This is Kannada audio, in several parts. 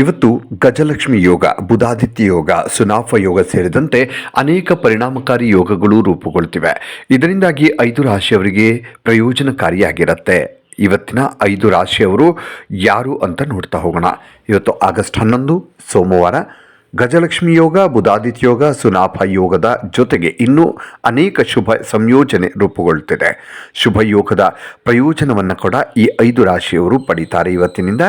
ಇವತ್ತು ಗಜಲಕ್ಷ್ಮಿ ಯೋಗ, ಬುಧಾದಿತ್ಯ ಯೋಗ ಸುನಾಫ ಯೋಗ ಸೇರಿದಂತೆ ಅನೇಕ ಪರಿಣಾಮಕಾರಿ ಯೋಗಗಳು ರೂಪುಗೊಳ್ಳುತ್ತಿವೆ. ಇದರಿಂದಾಗಿ ಐದು ರಾಶಿಯವರಿಗೆ ಪ್ರಯೋಜನಕಾರಿಯಾಗಿರುತ್ತೆ. ಇವತ್ತಿನ ಐದು ರಾಶಿಯವರು ಯಾರು ಅಂತ ನೋಡ್ತಾ ಹೋಗೋಣ. ಇವತ್ತು ಆಗಸ್ಟ್ ಹನ್ನೊಂದು, ಸೋಮವಾರ ಗಜಲಕ್ಷ್ಮಿ ಯೋಗ, ಬುಧಾದಿತ್ಯ ಯೋಗ ಸುನಾಫ ಯೋಗದ ಜೊತೆಗೆ ಇನ್ನೂ ಅನೇಕ ಶುಭ ಸಂಯೋಜನೆ ರೂಪುಗೊಳ್ಳುತ್ತಿದೆ. ಶುಭ ಯೋಗದ ಪ್ರಯೋಜನವನ್ನು ಕೂಡ ಈ ಐದು ರಾಶಿಯವರು ಪಡೀತಾರೆ ಇವತ್ತಿನಿಂದ.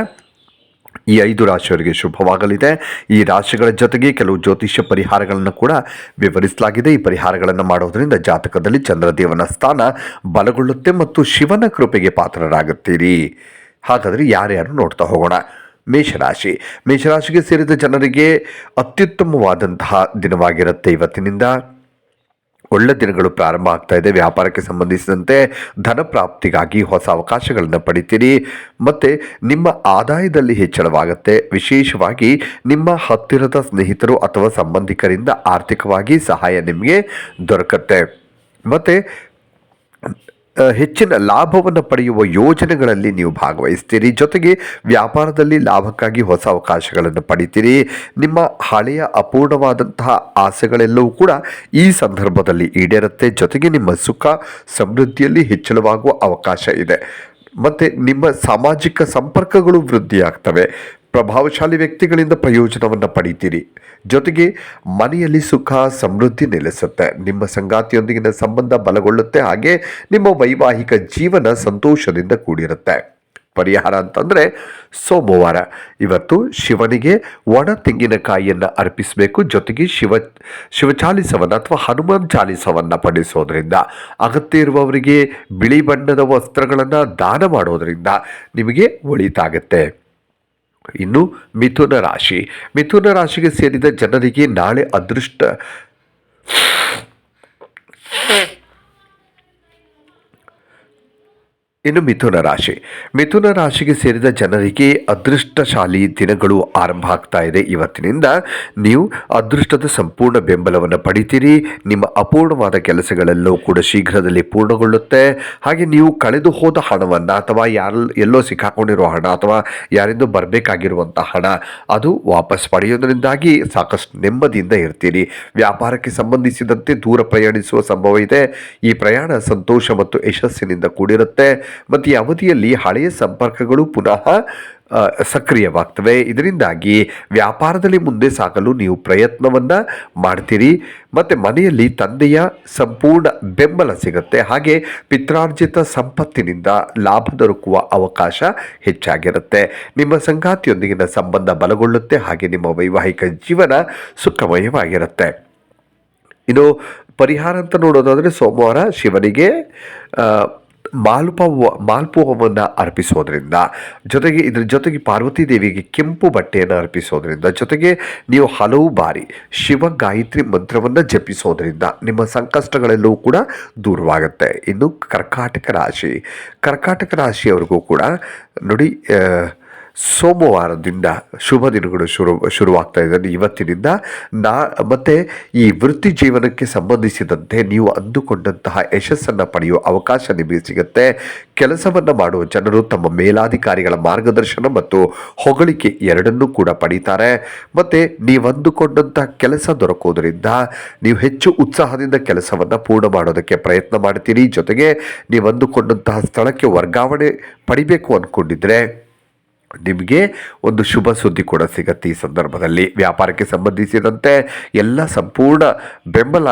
ಈ ಐದು ರಾಶಿಯವರಿಗೆ ಶುಭವಾಗಲಿದೆ. ಈ ರಾಶಿಗಳ ಜೊತೆಗೆ ಕೆಲವು ಜ್ಯೋತಿಷ್ಯ ಪರಿಹಾರಗಳನ್ನು ಕೂಡ ವಿವರಿಸಲಾಗಿದೆ. ಈ ಪರಿಹಾರಗಳನ್ನು ಮಾಡೋದರಿಂದ ಜಾತಕದಲ್ಲಿ ಚಂದ್ರದೇವನ ಸ್ಥಾನ ಬಲಗೊಳ್ಳುತ್ತೆ ಮತ್ತು ಶಿವನ ಕೃಪೆಗೆ ಪಾತ್ರರಾಗುತ್ತೀರಿ. ಹಾಗಾದರೆ ಯಾರ್ಯಾರು ನೋಡ್ತಾ ಹೋಗೋಣ. ಮೇಷರಾಶಿ. ಮೇಷರಾಶಿಗೆ ಸೇರಿದ ಜನರಿಗೆ ಅತ್ಯುತ್ತಮವಾದಂತಹ ದಿನವಾಗಿರುತ್ತೆ ಇವತ್ತಿನಿಂದ. ಒಳ್ಳೆ ದಿನಗಳು ಪ್ರಾರಂಭ ಆಗ್ತಾ ಇದೆ. ವ್ಯಾಪಾರಕ್ಕೆ ಸಂಬಂಧಿಸಿದಂತೆ ಧನ ಪ್ರಾಪ್ತಿಗಾಗಿ ಹೊಸ ಅವಕಾಶಗಳನ್ನು ಪಡಿತೀರಿ. ಮತ್ತು ನಿಮ್ಮ ಆದಾಯದಲ್ಲಿ ಹೆಚ್ಚಳವಾಗುತ್ತೆ. ವಿಶೇಷವಾಗಿ ನಿಮ್ಮ ಹತ್ತಿರದ ಸ್ನೇಹಿತರು ಅಥವಾ ಸಂಬಂಧಿಕರಿಂದ ಆರ್ಥಿಕವಾಗಿ ಸಹಾಯ ನಿಮಗೆ ದೊರಕತ್ತೆ. ಮತ್ತು ಹೆಚ್ಚಿನ ಲಾಭವನ್ನು ಪಡೆಯುವ ಯೋಜನೆಗಳಲ್ಲಿ ನೀವು ಭಾಗವಹಿಸ್ತೀರಿ. ಜೊತೆಗೆ ವ್ಯಾಪಾರದಲ್ಲಿ ಲಾಭಕ್ಕಾಗಿ ಹೊಸ ಅವಕಾಶಗಳನ್ನು ಪಡಿತೀರಿ. ನಿಮ್ಮ ಹಳೆಯ ಅಪೂರ್ಣವಾದಂತಹ ಆಸೆಗಳೆಲ್ಲವೂ ಕೂಡ ಈ ಸಂದರ್ಭದಲ್ಲಿ ಈಡೇರುತ್ತೆ. ಜೊತೆಗೆ ನಿಮ್ಮ ಸುಖ ಸಮೃದ್ಧಿಯಲ್ಲಿ ಹೆಚ್ಚಳವಾಗುವ ಅವಕಾಶ ಇದೆ. ಮತ್ತು ನಿಮ್ಮ ಸಾಮಾಜಿಕ ಸಂಪರ್ಕಗಳು ವೃದ್ಧಿಯಾಗ್ತವೆ. ಪ್ರಭಾವಶಾಲಿ ವ್ಯಕ್ತಿಗಳಿಂದ ಪ್ರಯೋಜನವನ್ನು ಪಡಿತೀರಿ. ಜೊತೆಗೆ ಮನೆಯಲ್ಲಿ ಸುಖ, ಸಮೃದ್ಧಿ ನೆಲೆಸುತ್ತೆ. ನಿಮ್ಮ ಸಂಗಾತಿಯೊಂದಿಗಿನ ಸಂಬಂಧ ಬಲಗೊಳ್ಳುತ್ತೆ. ಹಾಗೆ ನಿಮ್ಮ ವೈವಾಹಿಕ ಜೀವನ ಸಂತೋಷದಿಂದ ಕೂಡಿರುತ್ತೆ. ಪರಿಹಾರ ಅಂತಂದರೆ ಸೋಮವಾರ. ಇವತ್ತು ಶಿವನಿಗೆ ಒಣ ತೆಂಗಿನಕಾಯಿಯನ್ನು ಅರ್ಪಿಸಬೇಕು. ಜೊತೆಗೆ ಶಿವ, ಶಿವಚಾಲಿಸವನ್ನು ಅಥವಾ ಹನುಮಾನ್ ಚಾಲಿಸವನ್ನು ಪಡಿಸೋದ್ರಿಂದ ಅಗತ್ಯ ಇರುವವರಿಗೆ ಬಿಳಿ ಬಣ್ಣದ ವಸ್ತ್ರಗಳನ್ನು ದಾನ ಮಾಡೋದರಿಂದ ನಿಮಗೆ ಒಳಿತಾಗುತ್ತೆ. ಇನ್ನು ಮಿಥುನ ರಾಶಿ. ಮಿಥುನ ರಾಶಿಗೆ ಸೇರಿದ ಜನರಿಗೆ ನಾಳೆ ಅದೃಷ್ಟ ಇನ್ನು ಮಿಥುನ ರಾಶಿ. ಮಿಥುನ ರಾಶಿಗೆ ಸೇರಿದ ಜನರಿಗೆ ಅದೃಷ್ಟಶಾಲಿ ದಿನಗಳು ಆರಂಭ ಆಗ್ತಾ ಇದೆ. ಇವತ್ತಿನಿಂದ ನೀವು ಅದೃಷ್ಟದ ಸಂಪೂರ್ಣ ಬೆಂಬಲವನ್ನು ಪಡಿತೀರಿ. ನಿಮ್ಮ ಅಪೂರ್ಣವಾದ ಕೆಲಸಗಳೆಲ್ಲವೂ ಕೂಡ ಶೀಘ್ರದಲ್ಲಿ ಪೂರ್ಣಗೊಳ್ಳುತ್ತೆ. ಹಾಗೆ ನೀವು ಕಳೆದು ಹೋದ ಹಣವನ್ನು ಅಥವಾ ಯಾರ ಎಲ್ಲೋ ಸಿಕ್ಕಾಕೊಂಡಿರೋ ಹಣ ಅಥವಾ ಯಾರಿಂದೋ ಬರಬೇಕಾಗಿರುವಂಥ ಹಣ, ಅದು ವಾಪಸ್ ಪಡೆಯೋದರಿಂದಾಗಿ ಸಾಕಷ್ಟು ನೆಮ್ಮದಿಯಿಂದ ಇರ್ತೀರಿ. ವ್ಯಾಪಾರಕ್ಕೆ ಸಂಬಂಧಿಸಿದಂತೆ ದೂರ ಪ್ರಯಾಣಿಸುವ ಸಂಭವ ಇದೆ. ಈ ಪ್ರಯಾಣ ಸಂತೋಷ ಮತ್ತು ಯಶಸ್ಸಿನಿಂದ ಕೂಡಿರುತ್ತೆ. ಮತ್ತು ಈ ಅವಧಿಯಲ್ಲಿ ಹಳೆಯ ಸಂಪರ್ಕಗಳು ಪುನಃ ಸಕ್ರಿಯವಾಗ್ತವೆ. ಇದರಿಂದಾಗಿ ವ್ಯಾಪಾರದಲ್ಲಿ ಮುಂದೆ ಸಾಗಲು ನೀವು ಪ್ರಯತ್ನವನ್ನು ಮಾಡ್ತೀರಿ. ಮತ್ತು ಮನೆಯಲ್ಲಿ ತಂದೆಯ ಸಂಪೂರ್ಣ ಬೆಂಬಲ ಸಿಗುತ್ತೆ. ಹಾಗೆ ಪಿತ್ರಾರ್ಜಿತ ಸಂಪತ್ತಿನಿಂದ ಲಾಭ ದೊರಕುವ ಅವಕಾಶ ಹೆಚ್ಚಾಗಿರುತ್ತೆ. ನಿಮ್ಮ ಸಂಗಾತಿಯೊಂದಿಗಿನ ಸಂಬಂಧ ಬಲಗೊಳ್ಳುತ್ತೆ. ಹಾಗೆ ನಿಮ್ಮ ವೈವಾಹಿಕ ಜೀವನ ಸುಖಮಯವಾಗಿರುತ್ತೆ. ಇನ್ನು ಪರಿಹಾರ ಅಂತ ನೋಡೋದಾದರೆ ಸೋಮವಾರ ಶಿವನಿಗೆ ಆ, ಮಾಲ್ಪ ಮಾಲ್ಪುವವನ್ನು ಅರ್ಪಿಸೋದ್ರಿಂದ ಜೊತೆಗೆ ಇದ್ರ ಜೊತೆಗೆ ಪಾರ್ವತಿ ದೇವಿಗೆ ಕೆಂಪು ಬಟ್ಟೆಯನ್ನು ಅರ್ಪಿಸೋದ್ರಿಂದ ಜೊತೆಗೆ ನೀವು ಹಲವು ಬಾರಿ ಶಿವ ಗಾಯತ್ರಿ ಮಂತ್ರವನ್ನು ಜಪಿಸೋದ್ರಿಂದ ನಿಮ್ಮ ಸಂಕಷ್ಟಗಳೆಲ್ಲವೂ ಕೂಡ ದೂರವಾಗುತ್ತೆ. ಇನ್ನು ಕರ್ಕಾಟಕ ರಾಶಿ ಕರ್ಕಾಟಕ ರಾಶಿಯವರಿಗೂ ಕೂಡ ನೋಡಿ ಸೋಮವಾರದಿಂದ ಶುಭ ದಿನಗಳು ಶುರು, ಶುರುವಾಗ್ತಾ ಇದೆ. ಇವತ್ತಿನಿಂದ ನಾ, ಮತ್ತು ಈ ವೃತ್ತಿ ಜೀವನಕ್ಕೆ ಸಂಬಂಧಿಸಿದಂತೆ ನೀವು ಅಂದುಕೊಂಡಂತಹ ಯಶಸ್ಸನ್ನು ಪಡೆಯುವ ಅವಕಾಶ ನಿಮಗೆ ಸಿಗುತ್ತೆ. ಕೆಲಸವನ್ನು ಮಾಡುವ ಜನರು ತಮ್ಮ ಮೇಲಾಧಿಕಾರಿಗಳ ಮಾರ್ಗದರ್ಶನ ಮತ್ತು ಹೊಗಳಿಕೆ ಎರಡನ್ನೂ ಕೂಡ ಪಡೀತಾರೆ. ಮತ್ತು ನೀವು ಅಂದುಕೊಂಡಂತಹ ಕೆಲಸ ದೊರಕೋದ್ರಿಂದ ನೀವು ಹೆಚ್ಚು ಉತ್ಸಾಹದಿಂದ ಕೆಲಸವನ್ನು ಪೂರ್ಣ ಮಾಡೋದಕ್ಕೆ ಪ್ರಯತ್ನ ಮಾಡ್ತೀರಿ. ಜೊತೆಗೆ ನೀವು ಅಂದುಕೊಂಡಂತಹ ಸ್ಥಳಕ್ಕೆ ವರ್ಗಾವಣೆ ಪಡಿಬೇಕು ಅಂದ್ಕೊಂಡಿದ್ರೆ ನಿಮಗೆ ಒಂದು ಶುಭ ಸುದ್ದಿ ಕೂಡ ಸಿಗತ್ತೆ ಈ ಸಂದರ್ಭದಲ್ಲಿ. ವ್ಯಾಪಾರಕ್ಕೆ ಸಂಬಂಧಿಸಿದಂತೆ ಎಲ್ಲ ಸಂಪೂರ್ಣ ಬೆಂಬಲ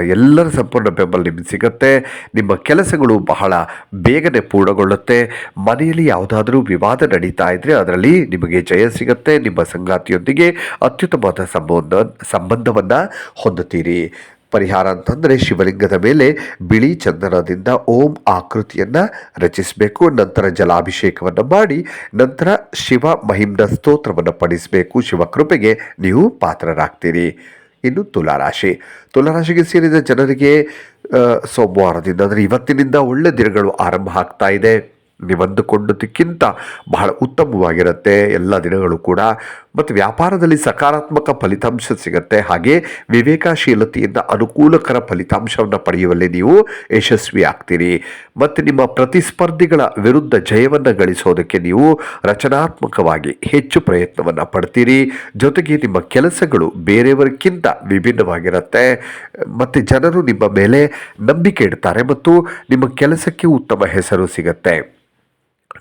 ಎಲ್ಲರ ಸಂಪೂರ್ಣ ಬೆಂಬಲ ನಿಮಗೆ ಸಿಗತ್ತೆ. ನಿಮ್ಮ ಕೆಲಸಗಳು ಬಹಳ ಬೇಗನೆ ಪೂರ್ಣಗೊಳ್ಳುತ್ತೆ. ಮನೆಯಲ್ಲಿ ಯಾವುದಾದರೂ ವಿವಾದ ನಡೀತಾ ಇದ್ದರೆ ಅದರಲ್ಲಿ ನಿಮಗೆ ಜಯ ಸಿಗುತ್ತೆ. ನಿಮ್ಮ ಸಂಗಾತಿಯೊಂದಿಗೆ ಅತ್ಯುತ್ತಮವಾದ ಸಂಬಂಧ, ಸಂಬಂಧವನ್ನು ಹೊಂದುತ್ತೀರಿ. ಪರಿಹಾರ ಅಂತಂದರೆ ಶಿವಲಿಂಗದ ಮೇಲೆ ಬಿಳಿ ಚಂದನದಿಂದ ಓಂ ಆಕೃತಿಯನ್ನು ರಚಿಸಬೇಕು, ನಂತರ ಜಲಾಭಿಷೇಕವನ್ನು ಮಾಡಿ, ನಂತರ ಶಿವ ಮಹಿಮ್ನ ಸ್ತೋತ್ರವನ್ನು ಪಡಿಸಬೇಕು ಶಿವ ಕೃಪೆಗೆ ನೀವು ಪಾತ್ರರಾಗ್ತೀರಿ. ಇನ್ನು ತುಲಾರಾಶಿ. ತುಲಾರಾಶಿಗೆ ಸೇರಿದ ಜನರಿಗೆ ಸೋಮವಾರದಿಂದ, ಅಂದರೆ ಇವತ್ತಿನಿಂದ ಒಳ್ಳೆ ದಿನಗಳು ಆರಂಭ ಆಗ್ತಾ ಇದೆ. ನೀವು ಅಂದುಕೊಂಡದಕ್ಕಿಂತ ಬಹಳ ಉತ್ತಮವಾಗಿರುತ್ತೆ. ಎಲ್ಲ ದಿನಗಳು ಕೂಡ. ಮತ್ತು ವ್ಯಾಪಾರದಲ್ಲಿ ಸಕಾರಾತ್ಮಕ ಫಲಿತಾಂಶ ಸಿಗುತ್ತೆ. ಹಾಗೆ ವಿವೇಕಶೀಲತೆಯಿಂದ ಅನುಕೂಲಕರ ಫಲಿತಾಂಶವನ್ನು ಪಡೆಯುವಲ್ಲಿ ನೀವು ಯಶಸ್ವಿ ಆಗ್ತೀರಿ. ಮತ್ತು ನಿಮ್ಮ ಪ್ರತಿಸ್ಪರ್ಧಿಗಳ ವಿರುದ್ಧ ಜಯವನ್ನು ಗಳಿಸೋದಕ್ಕೆ ನೀವು ರಚನಾತ್ಮಕವಾಗಿ ಹೆಚ್ಚು ಪ್ರಯತ್ನವನ್ನು ಪಡ್ತೀರಿ. ಜೊತೆಗೆ ನಿಮ್ಮ ಕೆಲಸಗಳು ಬೇರೆಯವರಿಗಿಂತ ವಿಭಿನ್ನವಾಗಿರುತ್ತೆ. ಮತ್ತು ಜನರು ನಿಮ್ಮ ಮೇಲೆ ನಂಬಿಕೆ ಇಡ್ತಾರೆ ಮತ್ತು ನಿಮ್ಮ ಕೆಲಸಕ್ಕೆ ಉತ್ತಮ ಹೆಸರು ಸಿಗತ್ತೆ.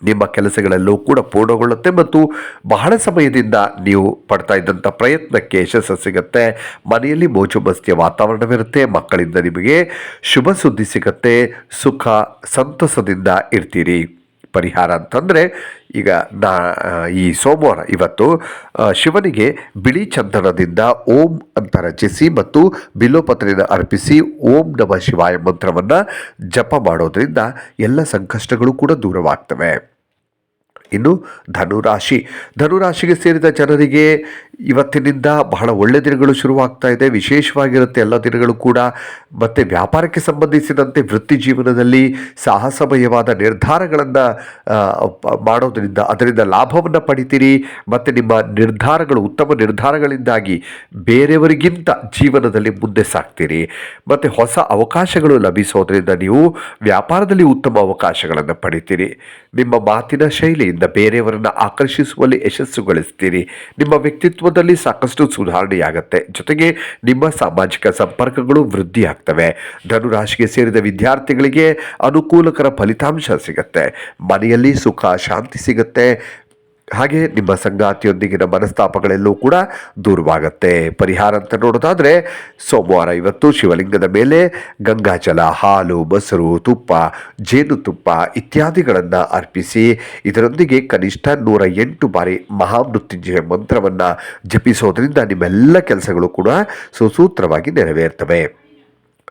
ನಿಮ್ಮ ಕೆಲಸಗಳಲ್ಲೂ ಕೂಡ ಪೂರ್ಣಗೊಳ್ಳುತ್ತೆ ಮತ್ತು ಬಹಳ ಸಮಯದಿಂದ ನೀವು ಪಡ್ತಾ ಇದ್ದಂಥ ಪ್ರಯತ್ನಕ್ಕೆ ಯಶಸ್ಸು ಸಿಗುತ್ತೆ. ಮನೆಯಲ್ಲಿ ಮೋಜು ಮಸ್ತಿಯ ವಾತಾವರಣವಿರುತ್ತೆ, ಮಕ್ಕಳಿಂದ ನಿಮಗೆ ಶುಭ ಸುದ್ದಿ ಸಿಗುತ್ತೆ, ಸುಖ ಸಂತಸದಿಂದ ಇರ್ತೀರಿ. ಪರಿಹಾರ ಅಂತಂದರೆ ಈಗ ನಾ ಈ ಸೋಮವಾರ ಇವತ್ತು ಶಿವನಿಗೆ ಬಿಳಿ ಚಂದನದಿಂದ ಓಂ ಅಂತ ರಚಿಸಿ ಮತ್ತು ಬಿಲ್ಲೋಪತ್ರೆಯನ್ನು ಅರ್ಪಿಸಿ ಓಂ ನಮ ಶಿವಾಯ ಮಂತ್ರವನ್ನು ಜಪ ಮಾಡೋದರಿಂದ ಎಲ್ಲ ಸಂಕಷ್ಟಗಳು ಕೂಡ ದೂರವಾಗ್ತವೆ. ಇನ್ನು ಧನುರಾಶಿ. ಧನುರಾಶಿಗೆ ಸೇರಿದ ಜನರಿಗೆ ಇವತ್ತಿನಿಂದ ಬಹಳ ಒಳ್ಳೆ ದಿನಗಳು ಶುರುವಾಗ್ತಾ ಇದೆ. ವಿಶೇಷವಾಗಿರುತ್ತೆ ಎಲ್ಲ ದಿನಗಳು ಕೂಡ. ಮತ್ತು ವ್ಯಾಪಾರಕ್ಕೆ ಸಂಬಂಧಿಸಿದಂತೆ ವೃತ್ತಿ ಜೀವನದಲ್ಲಿ ಸಾಹಸಮಯವಾದ ನಿರ್ಧಾರಗಳನ್ನು ಮಾಡೋದರಿಂದ ಅದರಿಂದ ಲಾಭವನ್ನು ಪಡಿತೀರಿ. ಮತ್ತು ನಿಮ್ಮ ನಿರ್ಧಾರಗಳು, ಉತ್ತಮ ನಿರ್ಧಾರಗಳಿಂದಾಗಿ ಬೇರೆಯವರಿಗಿಂತ ಜೀವನದಲ್ಲಿ ಮುಂದೆ ಸಾಕ್ತೀರಿ ಮತ್ತು ಹೊಸ ಅವಕಾಶಗಳು ಲಭಿಸೋದರಿಂದ ನೀವು ವ್ಯಾಪಾರದಲ್ಲಿ ಉತ್ತಮ ಅವಕಾಶಗಳನ್ನು ಪಡಿತೀರಿ. ನಿಮ್ಮ ಮಾತಿನ ಶೈಲಿಯಿಂದ ಬೇರೆಯವರನ್ನು ಆಕರ್ಷಿಸುವಲ್ಲಿ ಯಶಸ್ಸು ಗಳಿಸ್ತೀರಿ ನಿಮ್ಮ ವ್ಯಕ್ತಿತ್ವದಲ್ಲಿ ಸಾಕಷ್ಟು ಸುಧಾರಣೆಯಾಗುತ್ತೆ. ಜೊತೆಗೆ ನಿಮ್ಮ ಸಾಮಾಜಿಕ ಸಂಪರ್ಕಗಳು ವೃದ್ಧಿಯಾಗ್ತವೆ. ಧನುರಾಶಿಗೆ ಸೇರಿದ ವಿದ್ಯಾರ್ಥಿಗಳಿಗೆ ಅನುಕೂಲಕರ ಫಲಿತಾಂಶ ಸಿಗುತ್ತೆ. ಮನೆಯಲ್ಲಿ ಸುಖ, ಶಾಂತಿ ಸಿಗತ್ತೆ. ಹಾಗೆ ನಿಮ್ಮ ಸಂಗಾತಿಯೊಂದಿಗಿನ ಮನಸ್ತಾಪಗಳೆಲ್ಲೂ ಕೂಡ ದೂರವಾಗತ್ತೆ. ಪರಿಹಾರ ಅಂತ ನೋಡೋದಾದರೆ ಸೋಮವಾರ ಇವತ್ತು ಶಿವಲಿಂಗದ ಮೇಲೆ ಗಂಗಾಜಲ, ಹಾಲು, ಮೊಸರು, ತುಪ್ಪ ಜೇನುತುಪ್ಪ ಇತ್ಯಾದಿಗಳನ್ನು ಅರ್ಪಿಸಿ ಇದರೊಂದಿಗೆ ಕನಿಷ್ಠ ನೂರ ಎಂಟು ಬಾರಿ ಮಹಾಮೃತ್ಯುಂಜಯ ಮಂತ್ರವನ್ನು ಜಪಿಸೋದ್ರಿಂದ ನಿಮ್ಮೆಲ್ಲ ಕೆಲಸಗಳು ಕೂಡ ಸುಸೂತ್ರವಾಗಿ ನೆರವೇರ್ತವೆ.